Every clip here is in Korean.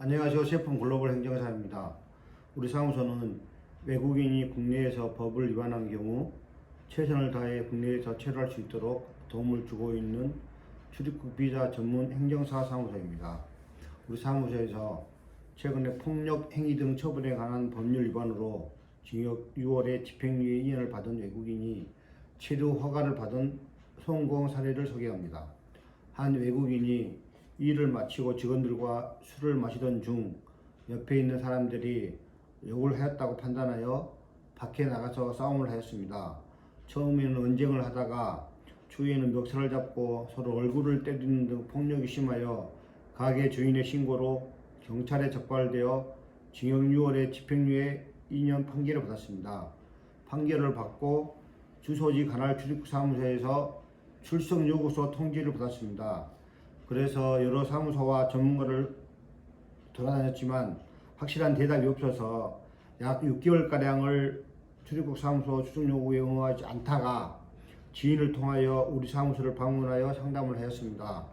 안녕하세요. 셰프 글로벌 행정사입니다. 우리 사무소는 외국인이 국내에서 법을 위반한 경우 최선을 다해 국내에서 체류할 수 있도록 도움을 주고 있는 출입국 비자 전문 행정사 사무소입니다. 우리 사무소에서 최근에 폭력 행위 등 처벌에 관한 법률 위반으로 징역 6월에 집행유예 2년을 받은 외국인이 체류 허가를 받은 성공 사례를 소개합니다. 한 외국인이 일을 마치고 직원들과 술을 마시던 중 옆에 있는 사람들이 욕을 하였다고 판단하여 밖에 나가서 싸움을 하였습니다. 처음에는 언쟁을 하다가 추후에는 멱살을 잡고 서로 얼굴을 때리는 등 폭력이 심하여 가게 주인의 신고로 경찰에 적발되어 징역 6월에 집행유예 2년 판결을 받았습니다. 판결을 받고 주소지 관할 출입국 사무소에서 출석 요구서 통지를 받았습니다. 그래서 여러 사무소와 전문가를 돌아다녔지만 확실한 대답이 없어서 약 6개월가량을 출입국 사무소 추적 요구에 응하지 않다가 지인을 통하여 우리 사무소를 방문하여 상담을 하였습니다.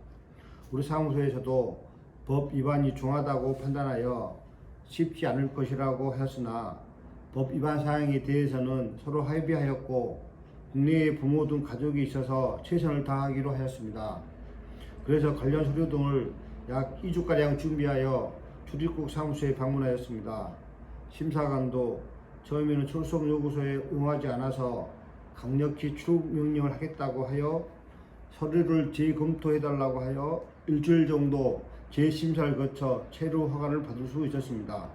우리 사무소에서도 법 위반이 중하다고 판단하여 쉽지 않을 것이라고 하였으나 법 위반 사항에 대해서는 서로 합의하였고 국내에 부모 등 가족이 있어서 최선을 다하기로 하였습니다. 그래서 관련 서류 등을 약 2주가량 준비하여 출입국 사무소에 방문하였습니다. 심사관도 처음에는 출석 요구서에 응하지 않아서 강력히 출국 명령을 하겠다고 하여 서류를 재검토해달라고 하여 일주일 정도 재심사를 거쳐 체류 허가를 받을 수 있었습니다.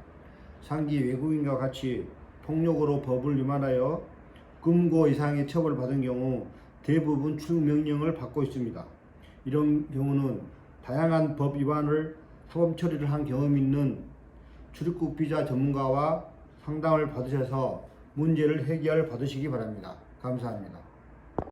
상기 외국인과 같이 폭력으로 법을 위반하여 금고 이상의 처벌을 받은 경우 대부분 출국 명령을 받고 있습니다. 이런 경우는 다양한 법 위반을 사법 처리를 한 경험이 있는 출입국 비자 전문가와 상담을 받으셔서 문제를 해결 받으시기 바랍니다. 감사합니다.